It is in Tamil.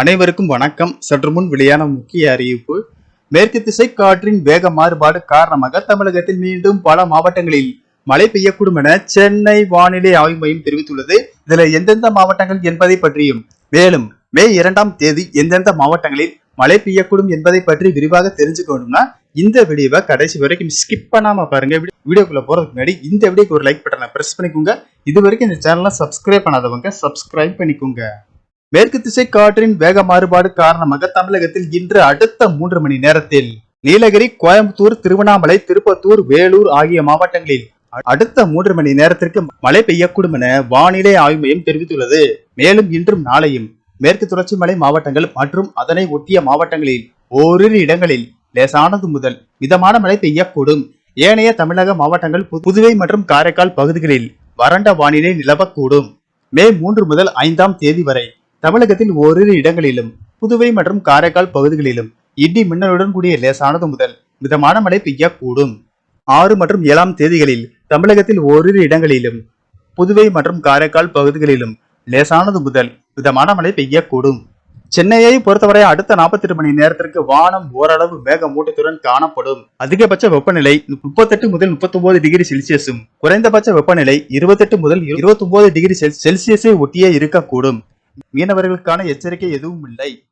அனைவருக்கும் வணக்கம். சற்று முன் வெளியான முக்கிய அறிவிப்பு. மேற்கு திசை காற்றின் வேக மாறுபாடு காரணமாக தமிழகத்தில் மீண்டும் பல மாவட்டங்களில் மழை பெய்யக்கூடும் என சென்னை வானிலை ஆய்வு மையம் தெரிவித்துள்ளது. இதுல எந்தெந்த மாவட்டங்கள் என்பதை பற்றியும் மேலும் மே இரண்டாம் தேதி எந்தெந்த மாவட்டங்களில் மழை பெய்யக்கூடும் என்பதை பற்றி விரிவாக தெரிஞ்சுக்கணும்னா இந்த வீடியோவை கடைசி வரைக்கும் ஸ்கிப் பண்ணாம பாருங்க. வீடியோ- வீடியோக்குள்ள போறதுக்கு முன்னாடி இந்த வீடியோக்கு ஒரு லைக் பட்டனை பிரஸ் பண்ணிக்கோங்க. இது வரைக்கும் இந்த சேனலை சப்ஸ்கிரைப் பண்ணாதவங்க சப்ஸ்கிரைப் பண்ணிக்கோங்க. மேற்கு திசை காற்றின் வேக மாறுபாடு காரணமாக தமிழகத்தில் இன்று அடுத்த மூன்று மணி நேரத்தில் நீலகிரி கோயம்புத்தூர் திருவண்ணாமலை திருப்பத்தூர் வேலூர் ஆகிய மாவட்டங்களில் அடுத்த மூன்று மணி நேரத்திற்கு மழை பெய்யக்கூடும் என வானிலை ஆய்வு மையம் தெரிவித்துள்ளது. மேலும் இன்றும் நாளையும் மேற்கு தொடர்ச்சி மலை மாவட்டங்கள் மற்றும் அதனை ஒட்டிய மாவட்டங்களில் ஓரிரு இடங்களில் லேசானது முதல் மிதமான மழை பெய்யக்கூடும். ஏனைய தமிழக மாவட்டங்கள் பு- புதுவை மற்றும் காரைக்கால் பகுதிகளில் வறண்ட வானிலை நிலவக்கூடும். மே மூன்று முதல் ஐந்தாம் தேதி வரை தமிழகத்தில் ஓரிரு இடங்களிலும் புதுவை மற்றும் காரைக்கால் பகுதிகளிலும் இடி மின்னலுடன் கூடிய லேசானது முதல் மிதமான மழை பெய்யக்கூடும். ஆறு மற்றும் ஏழாம் தேதிகளில் தமிழகத்தில் ஓரிரு இடங்களிலும் புதுவை மற்றும் காரைக்கால் பகுதிகளிலும் லேசானது முதல் மிதமான மழை பெய்யக்கூடும். சென்னையை பொறுத்தவரை அடுத்த 48 மணி நேரத்திற்கு வானம் ஓரளவு மேகமூட்டத்துடன் காணப்படும். அதிகபட்ச வெப்பநிலை முப்பத்தெட்டு முதல் 39 டிகிரி செல்சியஸும் குறைந்தபட்ச வெப்பநிலை 28 முதல் 29 டிகிரி செல்- செல்சியஸை ஒட்டியே இருக்கக்கூடும். மீனவர்களுக்கான எச்சரிக்கை எதுவும் இல்லை.